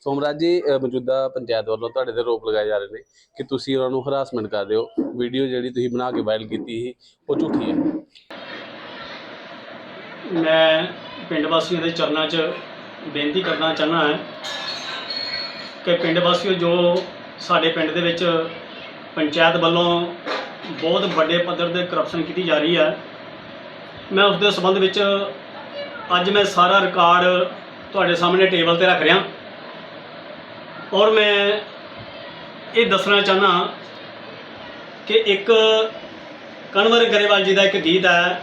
ਸੋਮਰਾਜ ਜੀ ਮੌਜੂਦਾ ਪੰਚਾਇਤ ਵੱਲੋਂ ਤੁਹਾਡੇ ਤੇ ਰੋਪ ਲਗਾਏ ਜਾ ਰਹੇ ਨੇ ਕਿ ਤੁਸੀਂ ਉਹਨਾਂ ਨੂੰ ਹਰਾਸਮੈਂਟ ਕਰ ਰਹੇ ਹੋ। ਵੀਡੀਓ ਜਿਹੜੀ ਤੁਸੀਂ ਬਣਾ ਕੇ ਵਾਇਰਲ ਕੀਤੀ ਸੀ, ਉਹ ਝੂਠੀ ਹੈ। ਮੈਂ ਪਿੰਡ ਵਾਸੀਆਂ ਦੇ ਚਰਨਾਂ 'ਚ ਬੇਨਤੀ ਕਰਨਾ ਚਾਹੁੰਦਾ ਹੈ ਕਿ ਪਿੰਡ ਵਾਸੀਓ ਜੋ ਸਾਡੇ ਪਿੰਡ ਦੇ ਵਿੱਚ ਪੰਚਾਇਤ ਵੱਲੋਂ ਬਹੁਤ ਵੱਡੇ ਪੱਧਰ ਤੇ ਕਰਪਸ਼ਨ ਕੀਤੀ ਜਾ ਰਹੀ ਹੈ, ਮੈਂ ਉਸ ਦੇ ਸੰਬੰਧ ਵਿੱਚ ਅੱਜ ਮੈਂ ਸਾਰਾ ਰਿਕਾਰਡ ਤੁਹਾਡੇ ਸਾਹਮਣੇ ਟੇਬਲ ਤੇ ਰੱਖ ਰਿਹਾ। ਔਰ ਮੈਂ ਇਹ ਦੱਸਣਾ ਚਾਹੁੰਦਾ ਕਿ ਇੱਕ ਕਨਵਰ ਗਰੇਵਾਲ ਜੀ ਦਾ ਇੱਕ ਗੀਤ ਹੈ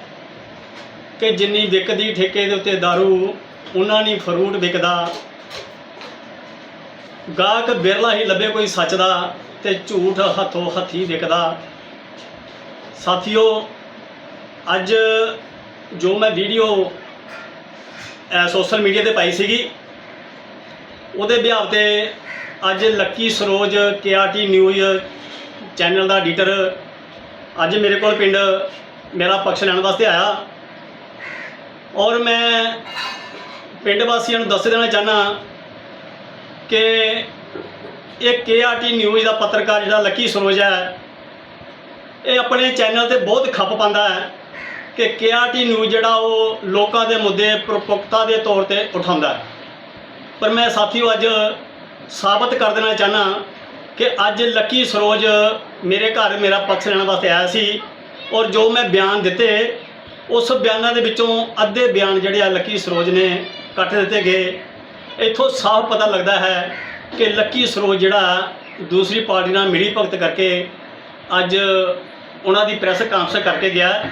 ਕਿ ਜਿੰਨੀ ਵਿਕਦੀ ਠੇਕੇ ਦੇ ਉੱਤੇ दारू, ਉਹਨਾਂ ਨਹੀਂ ਫਰੂਟ ਵਿਕਦਾ। ਗਾਹਕ ਬਿਰਲਾ ਹੀ ਲੱਭੇ ਕੋਈ ਸੱਚ ਦਾ ਤੇ ਝੂਠ ਹੱਥੋਂ ਹੱਥੀ ਵਿਕਦਾ। ਸਾਥੀਓ, ਅੱਜ ਜੋ ਮੈਂ ਵੀਡੀਓ ਸੋਸ਼ਲ ਮੀਡੀਆ ਤੇ ਪਾਈ ਸੀਗੀ, ਉਹਦੇ ਬਿਹਾਵ ਤੇ ਅੱਜ Lucky Saroj KRT news channel ਦਾ ਐਡੀਟਰ। ਅੱਜ ਮੇਰੇ ਕੋਲ ਪਿੰਡ ਮੇਰਾ ਪਕਸ਼ ਲੈਣ ਵਾਸਤੇ ਆਇਆ। ਔਰ ਮੈਂ ਪਿੰਡ ਵਾਸੀਆਂ ਨੂੰ ਦੱਸ ਦੇਣਾ ਚਾਹਨਾ ਕਿ ਇਹ ਕੇਆਰਟੀ ਨਿਊਜ਼ ਦਾ ਪੱਤਰਕਾਰ ਜਿਹੜਾ ਲੱਕੀ ਸਰੋਜ ਹੈ, ਇਹ ਆਪਣੇ ਚੈਨਲ ਤੇ ਬਹੁਤ ਖੱਪ ਪਾਉਂਦਾ ਹੈ ਕਿ ਕੇਆਰਟੀ ਨਿਊਜ਼ ਜਿਹੜਾ ਉਹ ਲੋਕਾਂ ਦੇ ਮੁੱਦੇ ਪ੍ਰਪੁਕਤਾ ਦੇ ਤੌਰ ਤੇ ਉਠਾਉਂਦਾ ਪਰ ਮੈਂ ਸਾਥੀਓ, ਅੱਜ ਸਾਬਤ ਕਰ ਦੇਣਾ ਚਾਹਨਾ ਕਿ ਅੱਜ ਲੱਕੀ ਸਰੋਜ ਮੇਰੇ ਘਰ ਮੇਰਾ ਪੱਖ ਲੈਣ ਵਾਸਤੇ ਆਇਆ ਸੀ ਔਰ ਜੋ ਮੈਂ ਬਿਆਨ ਦਿੱਤੇ, ਉਸ ਬਿਆਨਾਂ ਦੇ ਵਿੱਚੋਂ ਅੱਧੇ ਬਿਆਨ ਜਿਹੜੇ ਆ ਲੱਕੀ ਸਰੋਜ ਨੇ ਕੱਟ ਦਿੱਤੇ ਗਏ। ਇੱਥੋਂ ਸਾਫ਼ ਪਤਾ ਲੱਗਦਾ ਹੈ ਕਿ ਲੱਕੀ ਸਰੋਜ ਜਿਹੜਾ ਦੂਸਰੀ ਪਾਰਟੀ ਨਾਲ ਮਿਲੀ ਭਗਤ ਕਰਕੇ ਅੱਜ ਉਹਨਾਂ ਦੀ ਪ੍ਰੈਸ ਕਾਨਫਰੰਸ ਕਰਕੇ ਗਿਆ।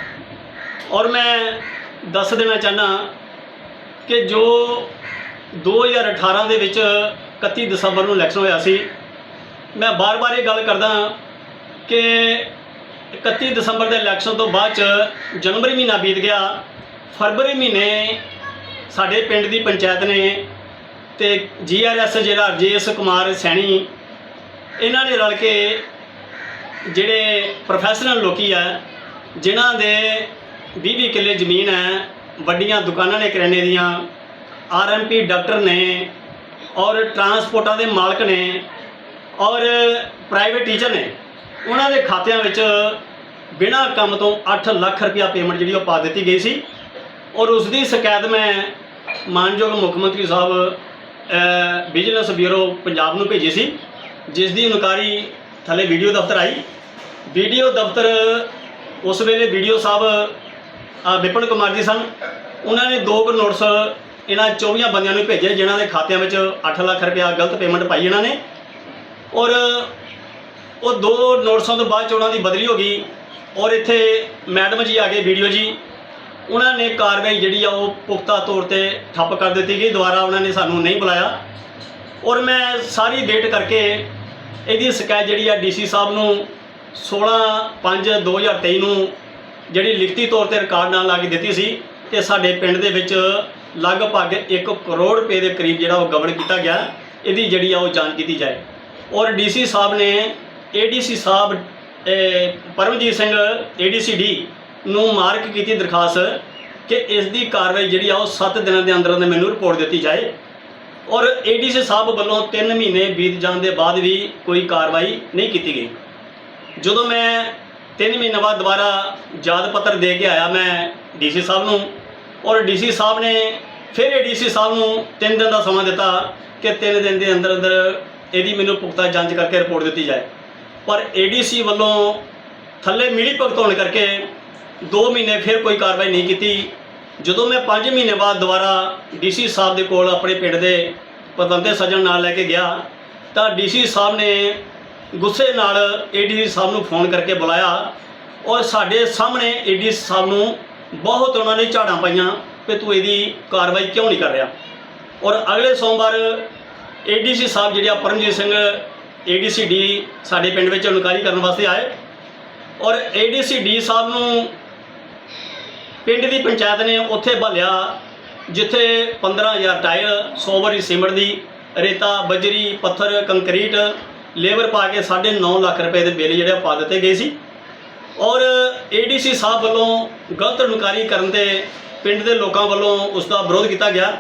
ਔਰ ਮੈਂ ਦੱਸ ਦੇਣਾ ਚਾਹਨਾ ਕਿ ਜੋ 2018 ਦੇ ਵਿੱਚ 31 ਦਸੰਬਰ ਨੂੰ ਇਲੈਕਸ਼ਨ ਹੋਇਆ ਸੀ। ਮੈਂ ਬਾਰ-ਬਾਰ ਇਹ ਗੱਲ ਕਰਦਾ ਕਿ 31 ਦਸੰਬਰ ਦੇ ਇਲੈਕਸ਼ਨ ਤੋਂ ਬਾਅਦ ਚ ਜਨਵਰੀ ਮਹੀਨਾ ਬੀਤ ਗਿਆ। ਫਰਵਰੀ ਮਹੀਨੇ ਸਾਡੇ ਪਿੰਡ ਦੀ ਪੰਚਾਇਤ ਨੇ ਤੇ ਜੀਆਰਐਸ ਜਿਹੜਾ ਰਜੇਸ਼ ਕੁਮਾਰ ਸੈਣੀ, ਇਹਨਾਂ ਨੇ ਰਲ ਕੇ ਜਿਹੜੇ ਪ੍ਰੋਫੈਸ਼ਨਲ ਲੋਕੀ ਆ, ਜਿਨ੍ਹਾਂ ਦੇ 20-20 ਕਿੱਲੇ ਜ਼ਮੀਨ ਹੈ, ਵੱਡੀਆਂ ਦੁਕਾਨਾਂ ਨੇ ਕਰਿਆਨੇ ਦੀਆਂ ਆਰਐਮਪੀ ਡਾਕਟਰ ਨੇ ਔਰ ਟਰਾਂਸਪੋਰਟਾਂ ਦੇ ਮਾਲਕ ਨੇ ਔਰ ਪ੍ਰਾਈਵੇਟ ਟੀਚਰ ਨੇ, ਉਹਨਾਂ ਦੇ ਖਾਤਿਆਂ ਵਿੱਚ ਬਿਨਾਂ ਕੰਮ ਤੋਂ 8 ਲੱਖ ਰੁਪਇਆ ਪੇਮੈਂਟ ਜਿਹੜੀ ਉਹ ਪਾ ਦਿੱਤੀ ਗਈ ਸੀ। ਔਰ ਉਸ ਦੀ ਸ਼ਿਕਾਇਤ ਮੈਂ ਮਾਨਯੋਗ ਮੁੱਖ ਮੰਤਰੀ ਸਾਹਿਬ ਬਿਜ਼ਨਸ ਬਿਊਰੋ ਪੰਜਾਬ ਨੂੰ ਭੇਜੀ ਸੀ, ਜਿਸ ਦੀ ਇਨਕੁਆਰੀ ਥੱਲੇ ਵੀਡੀਓ ਦਫ਼ਤਰ ਆਈ। ਵੀਡੀਓ ਦਫ਼ਤਰ ਉਸ ਵੇਲੇ ਵੀਡੀਓ ਸਾਹਿਬ ਵਿਪਨ ਕੁਮਾਰ ਜੀ ਸਨ। ਉਹਨਾਂ ਨੇ ਦੋ ਕੁ ਨੋਟਿਸ ਇਹਨਾਂ 24 ਬੰਦਿਆਂ ਨੂੰ ਭੇਜਿਆ, ਜਿਨ੍ਹਾਂ ਦੇ ਖਾਤਿਆਂ ਵਿੱਚ 8 ਲੱਖ ਰੁਪਇਆ ਗਲਤ ਪੇਮੈਂਟ ਪਾਈ ਇਹਨਾਂ ਨੇ। ਔਰ ਉਹ ਦੋ ਨੋਟਸਾਂ ਤੋਂ ਬਾਅਦ ਚ ਉਹਨਾਂ ਦੀ ਬਦਲੀ ਹੋ ਗਈ। ਔਰ ਇੱਥੇ ਮੈਡਮ ਜੀ ਆ ਗਏ ਵੀਡੀਓ ਜੀ। ਉਹਨਾਂ ਨੇ ਕਾਰਵਾਈ ਜਿਹੜੀ ਆ, ਉਹ ਪੁਖਤਾ ਤੌਰ ਤੇ ਠੱਪ ਕਰ ਦਿੱਤੀ ਗਈ। ਦੁਬਾਰਾ ਉਹਨਾਂ ਨੇ ਸਾਨੂੰ ਨਹੀਂ ਬੁਲਾਇਆ। ਔਰ ਮੈਂ ਸਾਰੀ ਡੇਟ ਕਰਕੇ ਇਹਦੀ ਸ਼ਿਕਾਇਤ ਜਿਹੜੀ ਆ ਡੀਸੀ ਸਾਹਿਬ ਨੂੰ 16/5/2023 ਨੂੰ ਜਿਹੜੀ ਲਿਖਤੀ ਤੌਰ ਤੇ ਰਿਕਾਰਡ ਨਾਲ ਲਾ ਕੇ ਦਿੱਤੀ ਸੀ ਕਿ ਸਾਡੇ ਪਿੰਡ ਦੇ ਵਿੱਚ ਲਗਭਗ 1 ਕਰੋੜ ਰੁਪਏ ਦੇ ਕਰੀਬ ਜਿਹੜਾ ਉਹ ਗਵਨ ਕੀਤਾ ਗਿਆ ਇਹਦੀ ਜਿਹੜੀ ਆ ਉਹ ਜਾਂਚ ਕੀਤੀ ਜਾਏ। ਔਰ ਡੀਸੀ ਸਾਹਿਬ ਨੇ ਏਡੀਸੀ ਸਾਹਿਬ ਇਹ, ਪਰਮਜੀਤ ਸਿੰਘ ਏਡੀਸੀ ਡੀ ਨੂੰ ਮਾਰਕ ਕੀਤੀ ਦਰਖਾਸਤ ਕਿ ਇਸ ਦੀ ਕਾਰਵਾਈ ਜਿਹੜੀ ਆ ਉਹ 7 ਦਿਨਾਂ ਦੇ ਅੰਦਰ ਅੰਦਰ ਮੈਨੂੰ ਰਿਪੋਰਟ ਦਿੱਤੀ ਜਾਏ। ਔਰ ਏਡੀਸੀ ਸਾਹਿਬ ਵੱਲੋਂ 3 ਮਹੀਨੇ ਬੀਤ ਜਾਣ ਦੇ ਬਾਅਦ ਵੀ ਕੋਈ ਕਾਰਵਾਈ ਨਹੀਂ ਕੀਤੀ ਗਈ। ਜਦੋਂ ਮੈਂ 3 ਮਹੀਨੇ ਬਾਅਦ ਦੁਬਾਰਾ ਯਾਦ ਪੱਤਰ ਦੇ ਕੇ ਆਇਆ ਮੈਂ ਡੀਸੀ ਸਾਹਿਬ ਨੂੰ ਔਰ ਡੀਸੀ ਸਾਹਿਬ ਨੇ ਫਿਰ ਏਡੀਸੀ ਸਾਹਿਬ ਨੂੰ 3 ਦਿਨ ਦਾ ਸਮਾਂ ਦਿੱਤਾ ਕਿ 3 ਦਿਨ ਦੇ ਅੰਦਰ ਅੰਦਰ ਇਹਦੀ ਮੈਨੂੰ ਪੁਖਤਾ ਜਾਂਚ ਕਰਕੇ ਰਿਪੋਰਟ ਦਿੱਤੀ ਜਾਏ। ਪਰ ਏਡੀਸੀ ਵੱਲੋਂ ਥੱਲੇ ਮਿਲੀ ਭਗਤ ਹੋਣ ਕਰਕੇ 2 ਮਹੀਨੇ ਫਿਰ ਕੋਈ ਕਾਰਵਾਈ ਨਹੀਂ ਕੀਤੀ। ਜਦੋਂ ਮੈਂ 5 ਮਹੀਨੇ ਬਾਅਦ ਦੁਬਾਰਾ ਡੀਸੀ ਸਾਹਿਬ ਦੇ ਕੋਲ ਆਪਣੇ ਪਿੰਡ ਦੇ ਪਤਵੰਤੇ ਸੱਜਣ ਨਾਲ ਲੈ ਕੇ ਗਿਆ, ਤਾਂ ਡੀਸੀ ਸਾਹਿਬ ਨੇ ਗੁੱਸੇ ਨਾਲ ਏਡੀਸੀ ਸਾਹਿਬ ਨੂੰ ਫੋਨ ਕਰਕੇ ਬੁਲਾਇਆ ਔਰ ਸਾਡੇ ਸਾਹਮਣੇ ਏਡੀਸੀ ਸਾਹਿਬ ਨੂੰ ਬਹੁਤ ਉਹਨਾਂ ਨੇ ਝਾੜਾਂ ਪਾਈਆਂ ਕਿ ਤੂੰ ਇਹਦੀ ਕਾਰਵਾਈ ਕਿਉਂ ਨਹੀਂ ਕਰ ਰਿਹਾ। ਔਰ ਅਗਲੇ ਸੋਮਵਾਰ ਏਡੀਸੀ ਸਾਹਿਬ ਜਿਹੜੇ ਆ ਪਰਮਜੀਤ ਸਿੰਘ ਏਡੀਸੀ ਡੀ ਸਾਡੇ ਪਿੰਡ ਵਿੱਚ ਇਨਕੁਆਇਰੀ ਕਰਨ ਵਾਸਤੇ ਆਏ। ਔਰ ਏਡੀਸੀ ਡੀ ਸਾਹਿਬ ਨੂੰ ਪਿੰਡ ਦੀ ਪੰਚਾਇਤ ਨੇ ਉੱਥੇ ਭਾਲਿਆ, ਜਿੱਥੇ 15000 ਟਾਇਲ 100 ਵਾਰੀ ਸੀਮੈਂਟ ਦੀ, ਰੇਤਾ, ਬਜਰੀ, ਪੱਥਰ, ਕੰਕਰੀਟ, ਲੇਬਰ ਪਾ ਕੇ 9.5 ਲੱਖ ਰੁਪਏ ਦੇ ਬਿੱਲ ਜਿਹੜੇ ਆ ਪਾ ਦਿੱਤੇ ਗਏ ਸੀ। ਔਰ ਏਡੀਸੀ ਸਾਹਿਬ ਵੱਲੋਂ ਗਲਤ ਇਨਕੁਆਇਰੀ ਕਰਨ ਤੇ ਪਿੰਡ ਦੇ ਲੋਕਾਂ ਵੱਲੋਂ ਉਸ ਦਾ ਵਿਰੋਧ ਕੀਤਾ ਗਿਆ।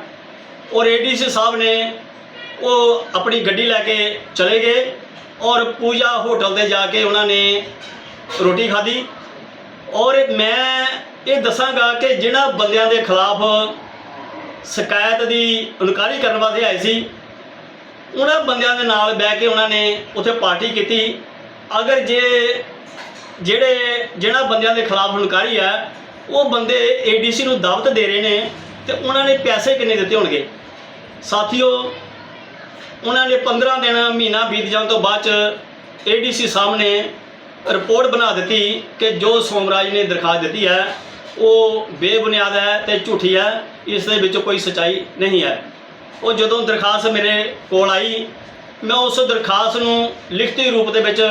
ਔਰ ਏਡੀਸੀ ਸਾਹਿਬ ਨੇ ਉਹ ਆਪਣੀ ਗੱਡੀ ਲੈ ਕੇ ਚਲੇ ਗਏ ਔਰ ਪੂਜਾ ਹੋਟਲ ਤੇ ਜਾ ਕੇ ਉਹਨਾਂ ਨੇ ਰੋਟੀ ਖਾਧੀ। ਔਰ ਮੈਂ ਇਹ ਦੱਸਾਂਗਾ ਕਿ ਜਿਹੜਾ ਬੰਦਿਆਂ ਦੇ ਖਿਲਾਫ ਸ਼ਿਕਾਇਤ ਦੀ ਇਨਕਾਰੀ ਕਰਨ ਵਾਸਤੇ ਆਏ ਸੀ, ਉਹਨਾਂ ਬੰਦਿਆਂ ਦੇ ਨਾਲ ਬਹਿ ਕੇ ਉਹਨਾਂ ਨੇ ਉੱਥੇ ਪਾਰਟੀ ਕੀਤੀ। ਅਗਰ ਜੇ ਜਿਹੜੇ ਜਿਹੜਾ ਬੰਦਿਆਂ ਦੇ ਖਿਲਾਫ ਇਨਕਾਰੀ ਹੈ, ਉਹ ਬੰਦੇ ਏਡੀਸੀ ਨੂੰ ਦਾਵਤ ਦੇ ਰਹੇ ਨੇ ਤੇ ਉਹਨਾਂ ਨੇ ਪੈਸੇ ਕਿੰਨੇ ਦਿੱਤੇ ਹੋਣਗੇ? ਸਾਥੀਓ, ਉਹਨਾਂ ਨੇ 15 ਦਿਨ ਮਹੀਨਾ ਬੀਤ ਜਾਣ ਤੋਂ ਬਾਅਦ ਚ ਏਡੀਸੀ ਸਾਹਿਬ ਨੇ ਰਿਪੋਰਟ ਬਣਾ ਦਿੱਤੀ ਕਿ ਜੋ ਸੋਮਰਾਜ ਨੇ ਦਰਖਾਸਤ ਦਿੱਤੀ ਹੈ, ਉਹ ਬੇਬੁਨਿਆਦ ਹੈ ਤੇ ਝੂਠੀ ਹੈ, ਇਸ ਦੇ ਵਿੱਚ ਕੋਈ ਸਚਾਈ ਨਹੀਂ ਹੈ। ਉਹ ਜਦੋਂ ਦਰਖਾਸਤ ਮੇਰੇ ਕੋਲ ਆਈ, ਮੈਂ ਉਸ ਦਰਖਾਸਤ ਨੂੰ ਲਿਖਤੀ ਰੂਪ ਦੇ ਵਿੱਚ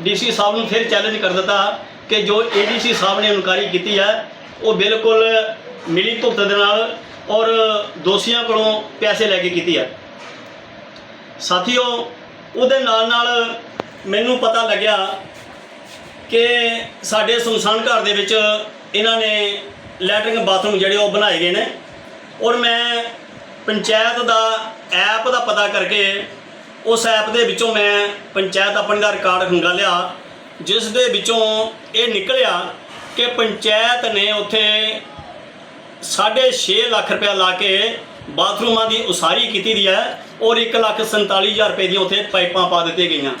ਡੀਸੀ ਸਾਹਿਬ ਨੂੰ ਫਿਰ ਚੈਲੰਜ ਕਰ ਦਿੱਤਾ ਕਿ ਜੋ ਏਡੀਸੀ ਸਾਹਿਬ ਨੇ ਇਨਕੁਆਇਰੀ ਕੀਤੀ ਹੈ, ਉਹ ਬਿਲਕੁਲ ਮਿਲੀ ਭੁਗਤ ਦੇ ਨਾਲ ਔਰ ਦੋਸ਼ੀਆਂ ਕੋਲੋਂ ਪੈਸੇ ਲੈ ਕੇ ਕੀਤੀ ਹੈ। ਸਾਥੀਓ, ਉਹਦੇ ਨਾਲ ਨਾਲ ਮੈਨੂੰ ਪਤਾ ਲੱਗਿਆ ਕਿ ਸਾਡੇ ਸੁਨਸਾਨ ਘਰ ਦੇ ਵਿੱਚ ਇਹਨਾਂ ਨੇ ਲੈਟਰਿੰਗ ਬਾਥਰੂਮ ਜਿਹੜੇ ਉਹ ਬਣਾਏ ਗਏ ਨੇ ਔਰ ਮੈਂ ਪੰਚਾਇਤ ਦਾ, ਐਪ ਦਾ ਪਤਾ ਕਰਕੇ ਉਸ ਐਪ ਦੇ ਵਿੱਚੋਂ ਮੈਂ ਪੰਚਾਇਤ ਆਪਣੀ ਦਾ ਰਿਕਾਰਡ ਖੰਗਾਲਿਆ ਜਿਸ ਦੇ ਵਿੱਚੋਂ ਇਹ ਨਿਕਲਿਆ ਕਿ ਪੰਚਾਇਤ ਨੇ ਉੱਥੇ 6.5 ਲੱਖ ਰੁਪਇਆ ਲਾ ਕੇ ਬਾਥਰੂਮਾਂ ਦੀ ਉਸਾਰੀ ਕੀਤੀ ਦੀ ਹੈ ਔਰ 1,47,000 ਰੁਪਏ ਦੀਆਂ ਉੱਥੇ ਪਾਈਪਾਂ ਪਾ ਦਿੱਤੀਆਂ ਗਈਆਂ।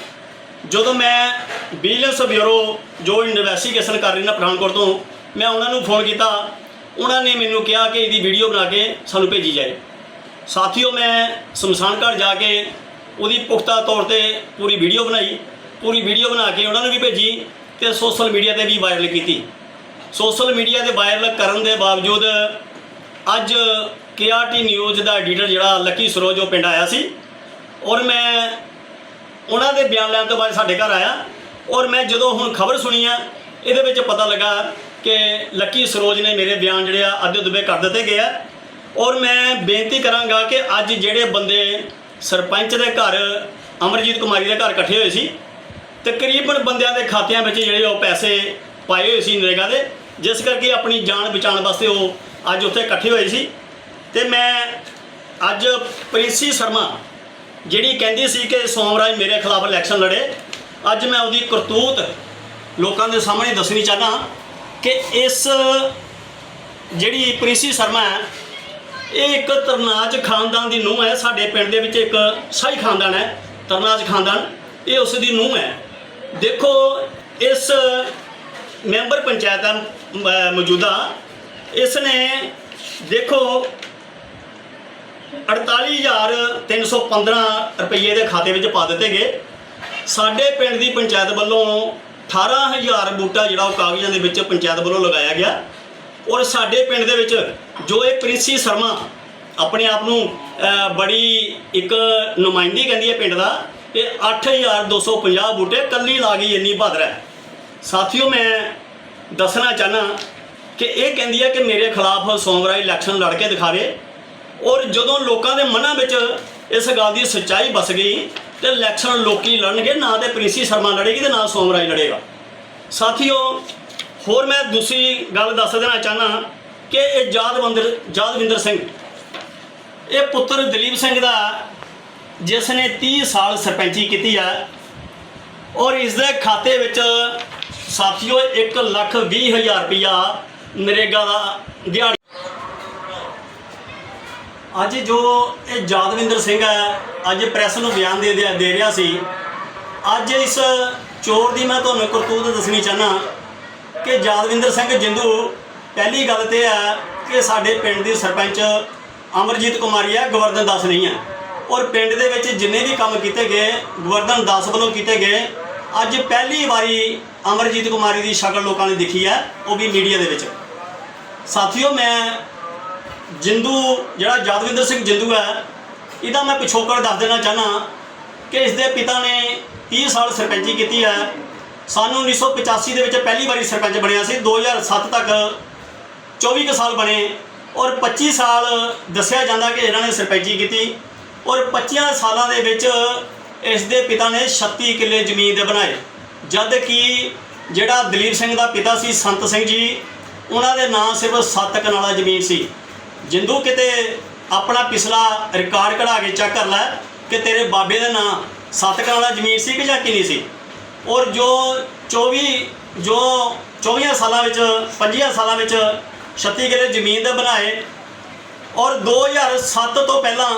ਜਦੋਂ ਮੈਂ ਵਿਜੀਲੈਂਸ ਬਿਊਰੋ ਜੋ ਇਨਵੈਸਟੀਗੇਸ਼ਨ ਕਰ ਰਹੀ ਨਾ ਪਠਾਨਕੋਟ ਤੋਂ ਮੈਂ ਉਹਨਾਂ ਨੂੰ ਫੋਨ ਕੀਤਾ। ਉਹਨਾਂ ਨੇ ਮੈਨੂੰ ਕਿਹਾ ਕਿ ਇਹਦੀ ਵੀਡੀਓ ਬਣਾ ਕੇ ਸਾਨੂੰ ਭੇਜੀ ਜਾਏ। ਸਾਥੀਓ ਮੈਂ ਸ਼ਮਸ਼ਾਨ ਘਾਟ ਜਾ ਕੇ ਉਹਦੀ ਪੁਖਤਾ ਤੌਰ ਤੇ ਪੂਰੀ ਵੀਡੀਓ ਬਣਾਈ, ਪੂਰੀ ਵੀਡੀਓ ਬਣਾ ਕੇ ਉਹਨਾਂ ਨੂੰ ਵੀ ਭੇਜੀ ਤੇ ਸੋਸ਼ਲ ਮੀਡੀਆ ਤੇ ਵੀ ਵਾਇਰਲ ਕੀਤੀ। ਸੋਸ਼ਲ ਮੀਡੀਆ ਤੇ ਵਾਇਰਲ ਕਰਨ ਦੇ ਬਾਵਜੂਦ ਅੱਜ ਕੇਆਰਟੀ ਨਿਊਜ਼ ਦਾ ਐਡੀਟਰ ਜਿਹੜਾ ਲੱਕੀ ਸਰੋਜ ਉਹ ਪਿੰਡ ਆਇਆ ਸੀ ਔਰ ਮੈਂ ਉਹਨਾਂ ਦੇ ਬਿਆਨ ਲੈਣ ਤੋਂ ਬਾਅਦ ਸਾਡੇ ਘਰ ਆਇਆ ਔਰ ਮੈਂ ਜਦੋਂ ਹੁਣ ਖਬਰ ਸੁਣੀ ਆ, ਇਹਦੇ ਵਿੱਚ ਪਤਾ ਲੱਗਾ ਕਿ ਲੱਕੀ ਸਰੋਜ ਨੇ ਮੇਰੇ ਬਿਆਨ ਜਿਹੜੇ ਆ ਅੱਧੇ ਦੁਬੇ ਕਰ ਦਿੱਤੇ ਗਏ ਆ ਔਰ ਮੈਂ ਬੇਨਤੀ ਕਰਾਂਗਾ ਕਿ ਅੱਜ ਜਿਹੜੇ ਬੰਦੇ ਸਰਪੰਚ ਦੇ ਘਰ, ਅਮਰਜੀਤ ਕੁਮਾਰੀ ਦੇ ਘਰ ਇਕੱਠੇ ਹੋਏ ਸੀ ਤਕਰੀਬਨ ਬੰਦਿਆਂ ਦੇ ਖਾਤਿਆਂ ਵਿੱਚ ਜਿਹੜੇ ਉਹ ਪੈਸੇ ਪਾਏ ਹੋਏ ਸੀ ਨਰੇਗਾ ਦੇ, ਜਿਸ ਕਰਕੇ ਆਪਣੀ ਜਾਨ ਬਚਾਉਣ ਵਾਸਤੇ ਉਹ ਅੱਜ ਉੱਥੇ ਇਕੱਠੇ ਹੋਏ ਸੀ। ਤੇ ਮੈਂ ਅੱਜ ਪ੍ਰਿੰਸੀ ਸ਼ਰਮਾ, ਜਿਹੜੀ ਕਹਿੰਦੀ ਸੀ ਕਿ ਸੋਮਰਾਜ ਮੇਰੇ ਖਿਲਾਫ ਇਲੈਕਸ਼ਨ ਲੜੇ, ਅੱਜ ਮੈਂ ਉਹਦੀ ਕਰਤੂਤ ਲੋਕਾਂ ਦੇ ਸਾਹਮਣੇ ਦੱਸਣੀ ਚਾਹਨਾ ਕਿ ਇਸ ਜਿਹੜੀ ਪ੍ਰਿੰਸੀ ਸ਼ਰਮਾ ਹੈ ਇਹ ਇੱਕ ਤਰਨਾਜ ਖਾਨਦਾਨ ਦੀ ਨੂੰਹ ਹੈ। ਸਾਡੇ ਪਿੰਡ ਦੇ ਵਿੱਚ ਇੱਕ ਸ਼ਾਹੀ ਖਾਨਦਾਨ ਹੈ। ਤਰਨਾਜ ਖਾਨਦਾਨ, ਇਹ ਉਸ ਦੀ ਨੂੰਹ ਹੈ। ਦੇਖੋ, ਇਸ ਮੈਂਬਰ ਪੰਚਾਇਤ ਹੈ ਮੌਜੂਦਾ ਇਸ ਨੇ ਦੇਖੋ 48315 ਰੁਪਏ ਦੇ ਖਾਤੇ ਵਿੱਚ ਪਾ ਦਿੱਤੇ ਗਏ। ਸਾਡੇ ਪਿੰਡ ਦੀ ਪੰਚਾਇਤ ਵੱਲੋਂ 18000 ਬੂਟਾ ਜਿਹੜਾ ਉਹ ਕਾਗਜ਼ਾਂ ਦੇ ਵਿੱਚ ਪੰਚਾਇਤ ਵੱਲੋਂ ਲਗਾਇਆ ਗਿਆ। ਔਰ ਸਾਡੇ ਪਿੰਡ ਦੇ ਵਿੱਚ ਜੋ ਇਹ ਪ੍ਰਿੰਸੀ ਸ਼ਰਮਾ ਆਪਣੇ ਆਪ ਨੂੰ ਬੜੀ ਇੱਕ ਨੁਮਾਇੰਦੀ ਕਹਿੰਦੀ ਹੈ ਪਿੰਡ ਦਾ ਇਹ 8250 ਬੂਟੇ ਕੱਲੀ ਲਾ ਗਈ ਇੰਨੀ ਬਹਾਦਰ ਹੈ। ਸਾਥੀਓ, ਮੈਂ ਦੱਸਣਾ ਚਾਹਨਾ ਕਿ ਇਹ ਕਹਿੰਦੀ ਹੈ ਕਿ ਮੇਰੇ ਖਿਲਾਫ ਸੋਮਵਾਰ ਇਲੈਕਸ਼ਨ ਲੜ ਕੇ ਦਿਖਾਵੇ ਔਰ ਜਦੋਂ ਲੋਕਾਂ ਦੇ ਮਨਾਂ ਵਿੱਚ ਇਸ ਗੱਲ ਦੀ ਸੱਚਾਈ ਵਸ ਗਈ ਤੇ ਇਲੈਕਸ਼ਨ ਲੋਕੀ ਲੜਨਗੇ, ਨਾ ਤੇ ਪ੍ਰਿੰਸੀ ਸ਼ਰਮਾ ਲੜੇਗੀ ਤੇ ਨਾ ਸੋਮਰਾਜ ਲੜੇਗਾ। ਸਾਥੀਓ ਹੋਰ ਮੈਂ ਦੂਸਰੀ ਗੱਲ ਦੱਸ ਦੇਣਾ ਚਾਹਨਾ ਕਿ ਇਹ ਜਾਦਵੰਦਰ ਜਾਦਵਿੰਦਰ ਸਿੰਘ। ਇਹ ਪੁੱਤਰ ਦਲੀਪ ਸਿੰਘ ਦਾ ਜਿਸ ਨੇ 30 ਸਾਲ ਸਰਪੰਚੀ ਕੀਤੀ ਹੈ ਔਰ ਇਸ ਦੇ ਖਾਤੇ ਵਿੱਚ ਸਾਥੀਓ 1 ਲੱਖ 20 ਹਜ਼ਾਰ ਰੁਪਇਆ ਨਰੇਗਾ ਦਾ ਦਿਹਾੜੀ। ਅੱਜ ਜੋ ਇਹ ਜਾਦਵਿੰਦਰ ਸਿੰਘ ਹੈ, ਅੱਜ ਪ੍ਰੈਸ ਨੂੰ ਬਿਆਨ ਦੇ ਦੇ ਦੇ ਰਿਹਾ ਸੀ। ਅੱਜ ਇਸ ਚੋਰ ਦੀ ਮੈਂ ਤੁਹਾਨੂੰ ਕਰਤੂਤ ਦੱਸਣੀ ਚਾਹਨਾ ਕਿ ਯਾਦਵਿੰਦਰ ਸਿੰਘ ਜਿੰਦੂ, ਪਹਿਲੀ ਗੱਲ ਤੇ ਹੈ ਕਿ ਸਾਡੇ ਪਿੰਡ ਦੀ ਸਰਪੰਚ ਅਮਰਜੀਤ ਕੁਮਾਰੀ ਹੈ ਗਵਰਧਨ ਦਾਸ ਨਹੀਂ ਹੈ। ਔਰ ਪਿੰਡ ਦੇ ਵਿੱਚ ਜਿੰਨੇ ਵੀ ਕੰਮ ਕੀਤੇ ਗਏ ਗਵਰਧਨ ਦਾਸ ਵੱਲੋਂ ਕੀਤੇ ਗਏ, ਅੱਜ ਪਹਿਲੀ ਵਾਰੀ ਅਮਰਜੀਤ ਕੁਮਾਰੀ ਦੀ ਸ਼ਕਲ ਲੋਕਾਂ ਨੇ ਦੇਖੀ ਹੈ, ਉਹ ਵੀ ਮੀਡੀਆ ਦੇ ਵਿੱਚ। ਸਾਥੀਓ, ਮੈਂ ਜਿੰਦੂ, ਜਿਹੜਾ ਜਾਦਵਿੰਦਰ ਸਿੰਘ ਜਿੰਦੂ ਹੈ, ਇਹਦਾ ਮੈਂ ਪਿਛੋਕੜ ਦੱਸ ਦੇਣਾ ਚਾਹਨਾ ਕਿ ਇਸ ਦੇ ਪਿਤਾ ਨੇ 30 ਸਾਲ ਸਰਪੰਚੀ ਕੀਤੀ ਹੈ। ਸਾਨੂੰ 1985 ਦੇ ਵਿੱਚ ਪਹਿਲੀ ਵਾਰੀ ਸਰਪੰਚ ਬਣਿਆ ਸੀ। 2007 ਤੱਕ 24 ਕੁ ਸਾਲ ਬਣੇ ਔਰ 25 ਸਾਲ ਦੱਸਿਆ ਜਾਂਦਾ ਕਿ ਇਹਨਾਂ ਨੇ ਸਰਪੰਚੀ ਕੀਤੀ ਔਰ 25 ਸਾਲਾਂ ਦੇ ਵਿੱਚ ਇਸ ਦੇ ਪਿਤਾ ਨੇ 36 ਕਿੱਲੇ ਜ਼ਮੀਨ ਦੇ ਬਣਾਏ। ਜਦ ਕਿ ਜਿਹੜਾ ਦਲੀਪ ਸਿੰਘ ਦਾ ਪਿਤਾ ਸੀ, ਸੰਤ ਸਿੰਘ ਜੀ, ਉਹਨਾਂ ਦੇ ਨਾਂ ਸਿਰਫ 7 ਕਨਾਲਾ ਜ਼ਮੀਨ ਸੀ। ਜਿੰਦੂ ਕਿਤੇ ਆਪਣਾ ਪਿਛਲਾ ਰਿਕਾਰਡ ਕਢਾ ਕੇ ਚੈੱਕ ਕਰ ਲੈ ਕਿ ਤੇਰੇ ਬਾਬੇ ਦਾ ਨਾਂ ਸੱਤ ਕਨਾਲਾ ਜ਼ਮੀਨ ਸੀ ਕਿ ਜਾਂ ਕਿੰਨੀ ਸੀ। ਔਰ ਜੋ 24 ਜੋ 24 ਸਾਲਾਂ ਵਿੱਚ 25 ਸਾਲਾਂ ਵਿੱਚ 36 ਕਿੱਲੇ ਜ਼ਮੀਨ ਦੇ ਬਣਾਏ ਔਰ 2007 ਤੋਂ ਪਹਿਲਾਂ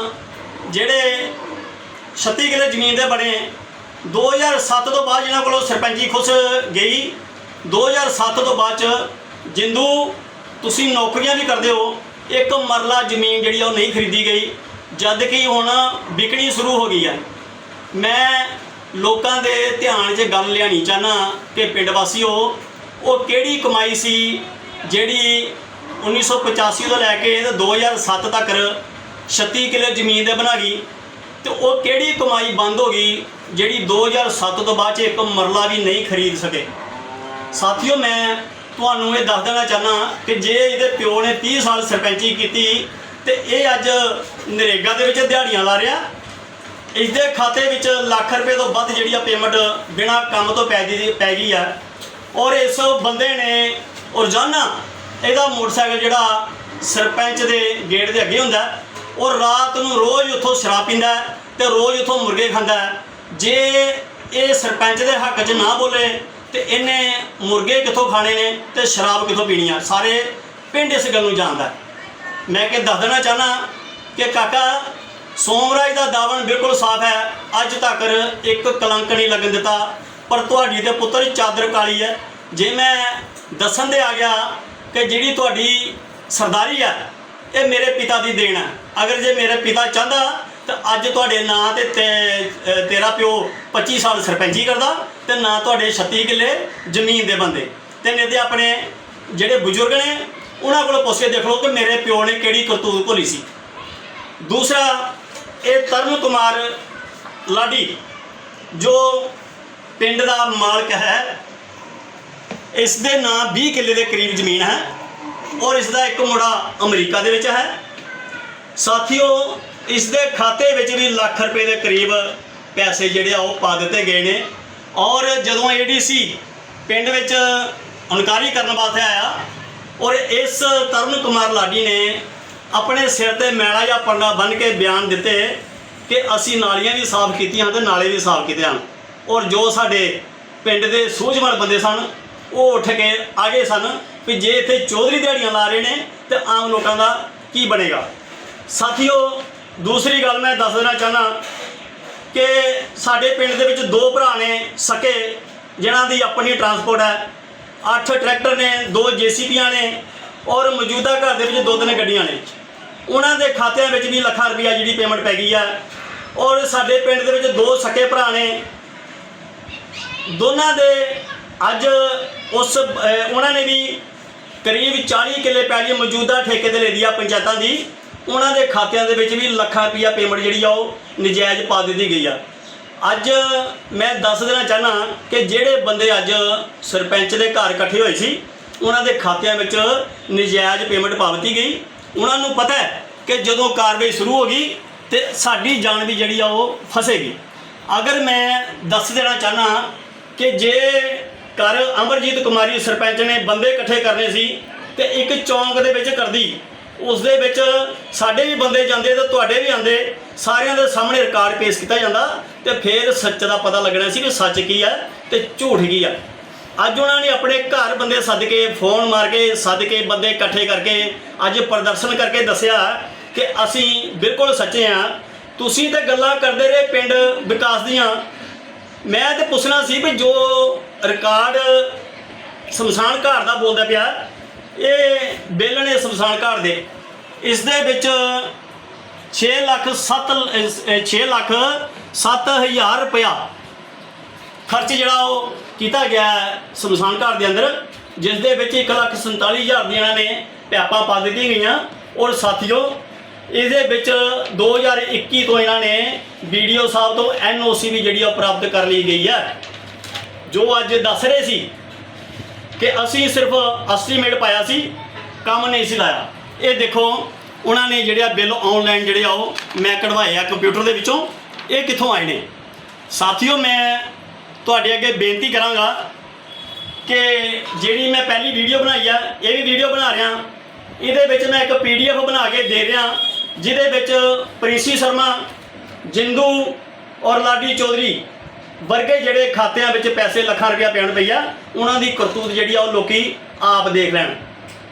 ਜਿਹੜੇ 36 ਕਿੱਲੇ ਜ਼ਮੀਨ ਦੇ ਬਣੇ 2007 ਤੋਂ ਬਾਅਦ ਜਿਹਨਾਂ ਕੋਲੋਂ ਸਰਪੰਚੀ ਖੁਸ ਗਈ 2007 ਤੋਂ ਬਾਅਦ ਚ ਜਿੰਦੂ ਤੁਸੀਂ ਨੌਕਰੀਆਂ ਵੀ ਕਰਦੇ ਹੋ, ਇੱਕ ਮਰਲਾ ਜ਼ਮੀਨ ਜਿਹੜੀ ਉਹ ਨਹੀਂ ਖਰੀਦੀ ਗਈ, ਜਦ ਕਿ ਹੁਣ ਵਿਕਣੀ ਸ਼ੁਰੂ ਹੋ ਗਈ ਹੈ ਮੈਂ ਲੋਕਾਂ ਦੇ ਧਿਆਨ 'ਚ ਗੱਲ ਲਿਆਣੀ ਚਾਹਨਾ ਕਿ ਪਿੰਡ ਵਾਸੀਓ, ਉਹ ਕਿਹੜੀ ਕਮਾਈ ਸੀ ਜਿਹੜੀ 1985 ਤੋਂ ਲੈ ਕੇ ਤੇ 2007 ਤੱਕ 36 ਕਿੱਲੇ ਜ਼ਮੀਨ ਦੇ ਬਣਾ ਗਈ ਤੇ ਉਹ ਕਿਹੜੀ ਕਮਾਈ ਬੰਦ ਹੋ ਗਈ ਜਿਹੜੀ 2007 ਤੋਂ ਬਾਅਦ 'ਚ ਇੱਕ ਮਰਲਾ ਵੀ ਨਹੀਂ ਖਰੀਦ ਸਕੇ? ਸਾਥੀਓ, ਮੈਂ ਤੁਹਾਨੂੰ ਇਹ ਦੱਸ ਦੇਣਾ ਚਾਹਨਾ ਕਿ ਜੇ ਇਹਦੇ ਪਿਓ ਨੇ 30 ਸਾਲ ਸਰਪੰਚੀ ਕੀਤੀ ਤੇ ਇਹ ਅੱਜ ਨਰੇਗਾ ਦੇ ਵਿੱਚ ਦਿਹਾੜੀਆਂ ਲਾ ਰਿਹਾ ਇਸ ਦੇ ਖਾਤੇ ਵਿੱਚ ਲੱਖ ਰੁਪਏ ਤੋਂ ਵੱਧ ਜਿਹੜੀ ਆ ਪੇਮੈਂਟ ਬਿਨਾ ਕੰਮ ਤੋਂ ਪੈ ਗਈ ਪੈ ਗਈ ਆ। ਔਰ ਇਸ ਬੰਦੇ ਨੇ ਰੋਜ਼ਾਨਾ ਇਹਦਾ ਮੋਟਰਸਾਈਕਲ ਜਿਹੜਾ ਸਰਪੰਚ ਦੇ ਗੇਟ ਦੇ ਅੱਗੇ ਹੁੰਦਾ ਔਰ ਰਾਤ ਨੂੰ ਰੋਜ਼ ਉੱਥੋਂ ਸ਼ਰਾਬ ਪੀਂਦਾ ਹੈ ਤੇ ਰੋਜ਼ ਉੱਥੋਂ ਮੁਰਗੇ ਖਾਂਦਾ ਜੇ ਇਹ ਸਰਪੰਚ ਦੇ ਹੱਕ 'ਚ ਨਾ ਬੋਲੇ, ਤੇ ਇਹਨੇ ਮੁਰਗੇ ਕਿੱਥੋਂ ਖਾਣੇ ਨੇ ਤੇ ਸ਼ਰਾਬ ਕਿੱਥੋਂ ਪੀਣੀ ਆ? ਸਾਰੇ ਪਿੰਡ ਇਸ ਗੱਲ ਨੂੰ ਜਾਣਦਾ ਮੈਂ ਕਿ ਦੱਸ ਦੇਣਾ ਚਾਹਨਾ ਕਿ ਕਾਕਾ ਸੋਮਰਾਜ ਦਾ ਦਾਵਣ ਬਿਲਕੁਲ ਸਾਫ਼ ਹੈ। ਅੱਜ ਤੱਕ ਇੱਕ ਕਲੰਕ ਨਹੀਂ ਲੱਗਣ ਦਿੱਤਾ, ਪਰ ਤੁਹਾਡੀ ਦੇ ਪੁੱਤਰ ਚਾਦਰ ਕਾਲੀ ਹੈ। ਜੇ ਮੈਂ ਦੱਸਣ ਦੇ ਆ ਗਿਆ ਕਿ ਜਿਹੜੀ ਤੁਹਾਡੀ ਸਰਦਾਰੀ ਹੈ, ਇਹ ਮੇਰੇ ਪਿਤਾ ਦੀ ਦੇਣ ਹੈ। ਅਗਰ ਜੇ ਮੇਰੇ ਪਿਤਾ ਚਾਹੁੰਦਾ, ਤਾਂ ਅੱਜ ਤੁਹਾਡੇ ਨਾਂ ਤੇ ਤੇਰਾ ਪਿਓ 25 ਸਾਲ ਸਰਪੰਚੀ ਕਰਦਾ ਤੇ ਨਾ ਤੁਹਾਡੇ 36 ਕਿੱਲੇ ਜ਼ਮੀਨ ਦੇ ਬੰਦੇ। ਤੇ ਨਹੀਂ ਤੇ ਆਪਣੇ ਜਿਹੜੇ ਬਜ਼ੁਰਗ ਨੇ, ਉਹਨਾਂ ਕੋਲੋਂ ਪੁੱਛ ਕੇ ਦੇਖ ਲਓ ਕਿ ਮੇਰੇ ਪਿਓ ਨੇ ਕਿਹੜੀ ਕਰਤੂਤ ਭੁੱਲੀ ਸੀ। ਦੂਸਰਾ ਇਹ ਤਰਨ ਕੁਮਾਰ ਲਾਡੀ, ਜੋ ਪਿੰਡ ਦਾ ਮਾਲਕ ਹੈ ਇਸ ਦੇ ਨਾਂ 20 ਕਿੱਲੇ ਦੇ ਕਰੀਬ ਜ਼ਮੀਨ ਹੈ ਔਰ ਇਸ ਦਾ ਇੱਕ ਮੁੰਡਾ ਅਮਰੀਕਾ ਦੇ ਵਿੱਚ ਹੈ। ਸਾਥੀਓ ਇਸ ਦੇ ਖਾਤੇ ਵਿੱਚ ਵੀ ਲੱਖ ਰੁਪਏ ਦੇ ਕਰੀਬ ਪੈਸੇ ਜਿਹੜੇ ਆ ਉਹ ਪਾ ਦਿੱਤੇ ਗਏ ਨੇ ਔਰ ਜਦੋਂ ਏਡੀਸੀ ਪਿੰਡ ਵਿੱਚ ਇਨਕੁਆਇਰੀ ਕਰਨ ਵਾਸਤੇ ਆਇਆ ਔਰ ਇਸ ਤਰਨ ਕੁਮਾਰ ਲਾਡੀ ਨੇ ਆਪਣੇ ਸਿਰ ਤੇ ਮੈਲਾ ਜਾਂ ਪੰਡਾ ਬੰਨ ਕੇ ਬਿਆਨ ਦਿੱਤੇ ਕਿ ਅਸੀਂ ਨਾਲੀਆਂ ਵੀ ਸਾਫ਼ ਕੀਤੀਆਂ ਤੇ ਨਾਲੇ ਵੀ ਸਾਫ਼ ਕੀਤੇ ਹਨ। ਔਰ ਜੋ ਸਾਡੇ ਪਿੰਡ ਦੇ ਸੂਝਵਾਨ ਬੰਦੇ ਸਨ, ਉਹ ਉੱਠ ਕੇ ਆ ਗਏ ਸਨ ਵੀ ਜੇ ਇੱਥੇ ਚੌਧਰੀ ਦਿਹਾੜੀਆਂ ਲਾ ਰਹੇ ਨੇ ਤੇ ਆਮ ਲੋਕਾਂ ਦਾ ਕੀ ਬਣੇਗਾ। ਸਾਥੀਓ, ਦੂਸਰੀ ਗੱਲ ਮੈਂ ਦੱਸ ਦੇਣਾ ਚਾਹਨਾ ਕਿ ਸਾਡੇ ਪਿੰਡ ਦੇ ਵਿੱਚ ਦੋ ਭਰਾ ਨੇ ਸਕੇ, ਜਿਨ੍ਹਾਂ ਦੀ ਆਪਣੀ ਟਰਾਂਸਪੋਰਟ ਹੈ। ਅੱਠ ਟਰੈਕਟਰ ਨੇ, ਦੋ ਜੀਸੀਪੀਆਂ ਨੇ ਔਰ ਮੌਜੂਦਾ ਘਰ ਦੇ ਵਿੱਚ ਦੋ ਤਿੰਨ ਗੱਡੀਆਂ ਨੇ। ਉਹਨਾਂ ਦੇ ਖਾਤਿਆਂ ਵਿੱਚ ਵੀ ਲੱਖਾਂ ਰੁਪਈਆ ਜਿਹੜੀ ਪੇਮੈਂਟ ਪੈ ਗਈ ਆ। ਔਰ ਸਾਡੇ ਪਿੰਡ ਦੇ ਵਿੱਚ ਦੋ ਸਕੇ ਭਰਾ ਨੇ। ਦੋਨਾਂ ਦੇ ਅੱਜ ਉਸ ਉਹਨਾਂ ਨੇ ਵੀ ਕਰੀਬ 40 ਕਿੱਲੇ ਪੈਲੀ ਮੌਜੂਦਾ ਠੇਕੇ ਤੇ ਲੈ ਲਈ ਆ ਪੰਚਾਇਤਾਂ ਦੀ। ਉਹਨਾਂ ਦੇ ਖਾਤਿਆਂ ਦੇ ਵਿੱਚ ਵੀ ਲੱਖਾਂ ਰੁਪਈਆ ਪੇਮੈਂਟ ਜਿਹੜੀ ਆ, ਉਹ ਨਜਾਇਜ਼ ਪਾ ਦਿੱਤੀ ਗਈ ਆ। ਅੱਜ ਮੈਂ ਦੱਸ ਦੇਣਾ ਚਾਹਨਾ ਕਿ ਜਿਹੜੇ ਬੰਦੇ ਅੱਜ ਸਰਪੰਚ ਦੇ ਘਰ ਇਕੱਠੇ ਹੋਏ ਸੀ ਉਹਨਾਂ ਦੇ ਖਾਤਿਆਂ ਵਿੱਚ ਨਜਾਇਜ਼ ਪੇਮੈਂਟ ਪਾ ਦਿੱਤੀ ਗਈ। ਉਹਨਾਂ ਨੂੰ ਪਤਾ ਹੈ ਕਿ ਜਦੋਂ ਕਾਰਵਾਈ ਸ਼ੁਰੂ ਹੋ ਗਈ ਤੇ ਸਾਡੀ ਜਾਨ ਵੀ ਜਿਹੜੀ ਆ ਉਹ ਫਸੇਗੀ। ਅਗਰ ਮੈਂ ਦੱਸ ਦੇਣਾ ਚਾਹਨਾ ਕਿ ਜੇ ਕਰ ਅਮਰਜੀਤ ਕੁਮਾਰੀ ਸਰਪੰਚ ਨੇ ਬੰਦੇ ਇਕੱਠੇ ਕਰਨੇ ਸੀ ਤੇ ਇੱਕ ਚੌਂਕ ਦੇ ਵਿੱਚ ਕਰਦੀ ਉਸ ਦੇ ਵਿੱਚ ਸਾਡੇ ਵੀ ਬੰਦੇ ਜਾਂਦੇ ਤੇ ਤੁਹਾਡੇ ਵੀ ਆਂਦੇ ਸਾਰਿਆਂ ਦੇ ਸਾਹਮਣੇ ਰਿਕਾਰਡ ਪੇਸ਼ ਕੀਤਾ ਜਾਂਦਾ ਤੇ ਫਿਰ ਸੱਚ ਦਾ ਪਤਾ ਲੱਗਣਾ ਸੀ ਕਿ ਸੱਚ ਕੀ ਹੈ ਤੇ ਝੂਠ ਕੀ ਹੈ ਅੱਜ ਉਹਨਾਂ ਨੇ ਆਪਣੇ ਘਰ ਬੰਦੇ ਸੱਦ ਕੇ ਫੋਨ ਮਾਰ ਕੇ, ਸੱਦ ਕੇ ਬੰਦੇ ਇਕੱਠੇ ਕਰਕੇ ਅੱਜ ਪ੍ਰਦਰਸ਼ਨ ਕਰਕੇ ਦੱਸਿਆ ਕਿ ਅਸੀਂ ਬਿਲਕੁਲ ਸੱਚੇ ਆ ਤੁਸੀਂ ਤਾਂ ਗੱਲਾਂ ਕਰਦੇ ਰਹੇ ਪਿੰਡ ਵਿਕਾਸ ਦੀਆਂ। ਮੈਂ ਤੇ ਪੁੱਛਣਾ ਸੀ ਵੀ ਜੋ ਰਿਕਾਰਡ ਸ਼ਮਸ਼ਾਨ ਘਾਟ ਦਾ ਬੋਲਦਾ ਪਿਆ, ਇਹ ਬਿੱਲ ਨੇ ਸ਼ਮਸ਼ਾਨ ਘਾਟ ਦੇ। ਇਸ ਦੇ ਵਿੱਚ 6 ਲੱਖ 7 6 ਲੱਖ 7000 ਰੁਪਇਆ ਖਰਚ ਜਿਹੜਾ ਉਹ ਕੀਤਾ ਗਿਆ ਹੈ ਸ਼ਮਸ਼ਾਨ ਘਾਟ ਦੇ ਅੰਦਰ ਜਿਸ ਦੇ ਵਿੱਚ 1 ਲੱਖ 47000 ਦੀਆਂ ਨੇ ਪੈਪਾਂ ਪਾ ਦਿੱਤੀਆਂ ਗਈਆਂ। ਔਰ ਸਾਥੀਓ, ਇਹਦੇ ਵਿੱਚ 2021 ਤੋਂ ਇਹਨਾਂ ਨੇ ਵੀਡੀਓ ਸਾਹਿਬ ਤੋਂ ਐਨਓਸੀ ਵੀ ਜਿਹੜੀ ਉਹ ਪ੍ਰਾਪਤ ਕਰ ਲਈ ਗਈ ਹੈ ਜੋ ਅੱਜ ਦੱਸ ਰਹੇ ਸੀ ਕਿ ਅਸੀਂ ਸਿਰਫ ਐਸਟੀਮੇਟ ਪਾਇਆ ਸੀ, ਕੰਮ ਨਹੀਂ ਸੀ ਲਾਇਆ। ਇਹ ਦੇਖੋ, ਉਹਨਾਂ ਨੇ ਜਿਹੜਾ ਬਿੱਲ ਆਨਲਾਈਨ ਜਿਹੜੇ ਆ ਉਹ ਮੈਂ ਕਢਵਾਏ ਆ ਕੰਪਿਊਟਰ ਦੇ ਵਿੱਚੋਂ, ਇਹ ਕਿੱਥੋਂ ਆਏ ਨੇ? ਸਾਥੀਓ, ਮੈਂ ਤੁਹਾਡੇ ਅੱਗੇ ਬੇਨਤੀ ਕਰਾਂਗਾ ਕਿ ਜਿਹੜੀ ਮੈਂ ਪਹਿਲੀ ਵੀਡੀਓ ਬਣਾਈ ਆ, ਇਹ ਵੀ ਵੀਡੀਓ ਬਣਾ ਰਿਹਾ। ਇਹਦੇ ਵਿੱਚ ਮੈਂ ਇੱਕ ਪੀਡੀਐਫ ਬਣਾ ਕੇ ਦੇ ਰਿਹਾ, ਜਿਹਦੇ ਵਿੱਚ ਪ੍ਰਿੰਸੀ ਸ਼ਰਮਾ, ਜਿੰਦੂ ਔਰ ਲਾਡੀ ਚੌਧਰੀ ਵਰਗੇ ਜਿਹੜੇ ਖਾਤਿਆਂ ਵਿੱਚ ਪੈਸੇ ਲੱਖਾਂ ਰੁਪਇਆ ਪੈਣ ਪਈ ਆ, ਉਹਨਾਂ ਦੀ ਕਰਤੂਤ ਜਿਹੜੀ ਆ, ਉਹ ਲੋਕੀ ਆਪ ਦੇਖ ਲੈਣ।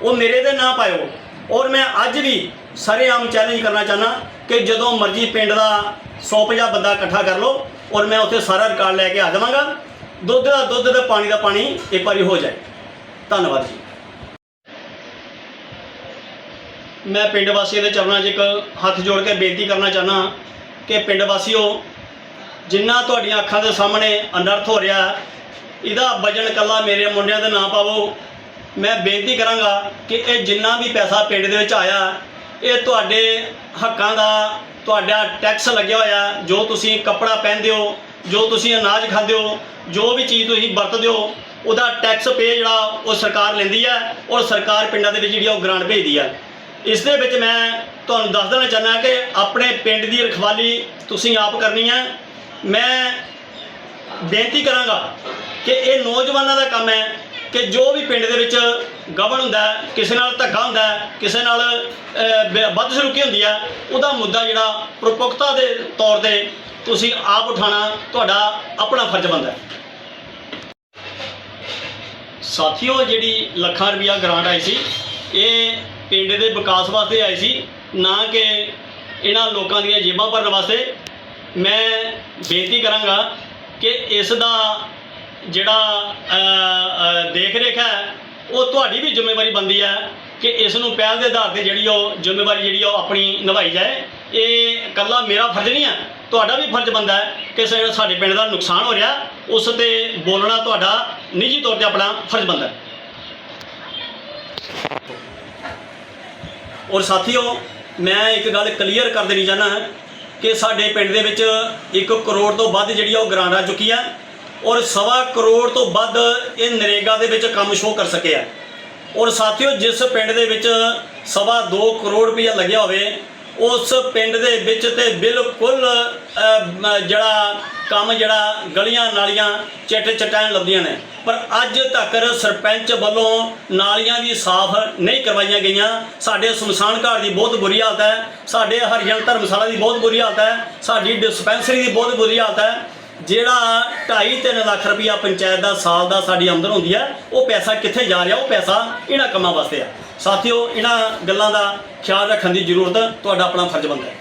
ਉਹ ਮੇਰੇ 'ਤੇ ਨਾ ਪਾਇਓ। ਔਰ ਮੈਂ ਅੱਜ ਵੀ ਸਰੇਆਮ ਚੈਲੰਜ ਕਰਨਾ ਚਾਹਨਾ ਕਿ ਜਦੋਂ ਮਰਜ਼ੀ ਪਿੰਡ ਦਾ 150 ਬੰਦਾ ਇਕੱਠਾ ਕਰ ਲਓ ਔਰ ਮੈਂ ਉੱਥੇ ਸਾਰਾ ਰਿਕਾਰਡ ਲੈ ਕੇ ਆ ਜਾਵਾਂਗਾ। ਦੁੱਧ ਦਾ ਦੁੱਧ ਤੇ ਪਾਣੀ ਦਾ ਪਾਣੀ ਇੱਕ ਵਾਰੀ ਹੋ ਜਾਏ। ਧੰਨਵਾਦ ਜੀ। ਮੈਂ ਪਿੰਡ ਵਾਸੀਆਂ ਦੇ ਚਰਨਾਂ 'ਚ ਇੱਕ ਹੱਥ ਜੋੜ ਕੇ ਬੇਨਤੀ ਕਰਨਾ ਚਾਹਨਾ ਕਿ ਪਿੰਡ ਵਾਸੀਓ, ਜਿੰਨਾ ਤੁਹਾਡੀਆਂ ਅੱਖਾਂ ਦੇ ਸਾਹਮਣੇ ਅਨਰਥ ਹੋ ਰਿਹਾ, ਇਹਦਾ ਵਜਨ ਕੱਲਾ ਮੇਰੇ ਮੁੰਡਿਆਂ ਦੇ ਨਾ ਪਾਵੋ। ਮੈਂ ਬੇਨਤੀ ਕਰਾਂਗਾ ਕਿ ਇਹ ਜਿੰਨਾ ਵੀ ਪੈਸਾ ਪਿੰਡ ਦੇ ਵਿੱਚ ਆਇਆ, ਇਹ ਤੁਹਾਡੇ ਹੱਕਾਂ ਦਾ ਤੁਹਾਡਾ ਟੈਕਸ ਲੱਗਿਆ ਹੋਇਆ, ਜੋ ਤੁਸੀਂ ਕੱਪੜਾ ਪਹਿਨਦੇ ਹੋ, ਜੋ ਤੁਸੀਂ ਅਨਾਜ ਖਾਂਦੇ ਹੋ, ਜੋ ਵੀ ਚੀਜ਼ ਤੁਸੀਂ ਵਰਤਦੇ ਹੋ, ਉਹਦਾ ਟੈਕਸ ਪੇ ਜਿਹੜਾ, ਉਹ ਸਰਕਾਰ ਲੈਂਦੀ ਹੈ ਔਰ ਸਰਕਾਰ ਪਿੰਡਾਂ ਦੇ ਵਿੱਚ ਜਿਹੜੀ ਉਹ ਗ੍ਰਾਂਟ ਭੇਜਦੀ ਹੈ ਇਸ ਦੇ ਵਿੱਚ ਮੈਂ ਤੁਹਾਨੂੰ ਦੱਸ ਦੇਣਾ ਚਾਹੁੰਦਾ ਕਿ ਆਪਣੇ ਪਿੰਡ ਦੀ ਰਖਵਾਲੀ ਤੁਸੀਂ ਆਪ ਕਰਨੀ ਹੈ ਮੈਂ ਬੇਨਤੀ ਕਰਾਂਗਾ ਕਿ ਇਹ ਨੌਜਵਾਨਾਂ ਦਾ ਕੰਮ ਹੈ ਕਿ ਜੋ ਵੀ ਪਿੰਡ ਦੇ ਵਿੱਚ ਗਵਨ ਹੁੰਦਾ ਕਿਸੇ ਨਾਲ ਧੱਕਾ ਹੁੰਦਾ ਕਿਸੇ ਨਾਲ ਵੱਧ ਸਲੂਕੀ ਹੁੰਦੀ ਹੈ ਉਹਦਾ ਮੁੱਦਾ ਜਿਹੜਾ ਪ੍ਰਪੁਖਤਾ ਦੇ ਤੌਰ ਤੇ ਤੁਸੀਂ ਆਪ ਉਠਾਉਣਾ, ਤੁਹਾਡਾ ਆਪਣਾ ਫਰਜ਼ ਬਣਦਾ ਹੈ। ਸਾਥੀਓ, ਜਿਹੜੀ ਲੱਖਾਂ ਰੁਪਇਆ ਗ੍ਰਾਂਟ ਆਈ ਸੀ, ਇਹ ਪਿੰਡ ਦੇ ਵਿਕਾਸ ਵਾਸਤੇ ਆਈ ਸੀ, ਨਾ ਕਿ ਇਹਨਾਂ ਲੋਕਾਂ ਦੀਆਂ ਜੇਬਾਂ ਭਰਨ ਵਾਸਤੇ। ਮੈਂ ਬੇਨਤੀ ਕਰਾਂਗਾ ਕਿ ਇਸ ਦਾ ਜਿਹੜਾ ਦੇਖ ਰੇਖ ਹੈ, ਉਹ ਤੁਹਾਡੀ ਵੀ ਜ਼ਿੰਮੇਵਾਰੀ ਬਣਦੀ ਹੈ ਕਿ ਇਸ ਨੂੰ ਪਹਿਲ ਦੇ ਆਧਾਰ ਤੇ ਜਿਹੜੀ ਉਹ ਜ਼ਿੰਮੇਵਾਰੀ ਜਿਹੜੀ ਉਹ ਆਪਣੀ ਨਿਭਾਈ ਜਾਏ। ਇਹ ਇਕੱਲਾ ਮੇਰਾ ਫਰਜ਼ ਨਹੀਂ ਹੈ, ਤੁਹਾਡਾ ਵੀ ਫਰਜ਼ ਬਣਦਾ ਹੈ ਕਿ ਸ- ਸਾਡੇ ਪਿੰਡ ਦਾ ਨੁਕਸਾਨ ਹੋ ਰਿਹਾ, ਉਸ ਤੇ ਬੋਲਣਾ ਤੁਹਾਡਾ ਨਿੱਜੀ ਤੌਰ ਤੇ ਆਪਣਾ ਫਰਜ਼ ਬਣਦਾ ਹੈ। ਔਰ ਸਾਥੀਓ, ਮੈਂ ਇੱਕ ਗੱਲ ਕਲੀਅਰ ਕਰ ਦੇਣੀ ਚਾਹੁੰਦਾ ਕਿ ਸਾਡੇ ਪਿੰਡ ਦੇ ਵਿੱਚ 1 ਕਰੋੜ ਤੋਂ ਵੱਧ ਜਿਹੜੀ ਆ ਉਹ ਗ੍ਰਾਂਟ ਆ ਚੁੱਕੀ ਆ। ਔਰ ਸਵਾ ਕਰੋੜ ਤੋਂ ਵੱਧ ਇਹ ਨਰੇਗਾ ਦੇ ਵਿੱਚ ਕੰਮ ਸ਼ੋਅ ਕਰ ਸਕਿਆ ਔਰ ਸਾਥੀਓ, ਜਿਸ ਪਿੰਡ ਦੇ ਵਿੱਚ ਸਵਾ 2 ਕਰੋੜ ਰੁਪਇਆ ਲੱਗਿਆ ਹੋਵੇ, ਉਸ ਪਿੰਡ ਦੇ ਵਿੱਚ ਤੇ ਬਿਲਕੁਲ ਜਿਹੜਾ ਕੰਮ, ਜਿਹੜਾ ਗਲੀਆਂ ਨਾਲੀਆਂ ਚਿੱਟ ਚਟਾਨ ਲੱਭਦੀਆਂ ਨੇ। ਪਰ ਅੱਜ ਤੱਕ ਸਰਪੰਚ ਵੱਲੋਂ ਨਾਲੀਆਂ ਵੀ ਸਾਫ਼ ਨਹੀਂ ਕਰਵਾਈਆਂ ਗਈਆਂ। ਸਾਡੇ ਸ਼ਮਸ਼ਾਨ ਘਾਟ ਦੀ ਬਹੁਤ ਬੁਰੀ ਹਾਲਤ ਹੈ। ਸਾਡੇ ਹਰੀਜਨ ਧਰਮਸ਼ਾਲਾ ਦੀ ਬਹੁਤ ਬੁਰੀ ਹਾਲਤ ਹੈ। ਸਾਡੀ ਡਿਸਪੈਂਸਰੀ ਦੀ ਬਹੁਤ ਬੁਰੀ ਹਾਲਤ ਹੈ। ਜਿਹੜਾ 2.5-3 ਲੱਖ ਰੁਪਇਆ ਪੰਚਾਇਤ ਦਾ ਸਾਲ ਦਾ ਸਾਡੀ ਆਮਦਨ ਹੁੰਦੀ ਹੈ ਉਹ ਪੈਸਾ ਕਿੱਥੇ ਜਾ ਰਿਹਾ? ਉਹ ਪੈਸਾ ਇਹਨਾਂ ਕੰਮਾਂ ਵਾਸਤੇ ਆ। ਸਾਥੀਓ, ਇਹਨਾਂ ਗੱਲਾਂ ਦਾ ਖਿਆਲ ਰੱਖਣ ਦੀ ਜ਼ਰੂਰਤ ਤੁਹਾਡਾ ਆਪਣਾ ਫਰਜ਼ ਬਣਦਾ ਹੈ।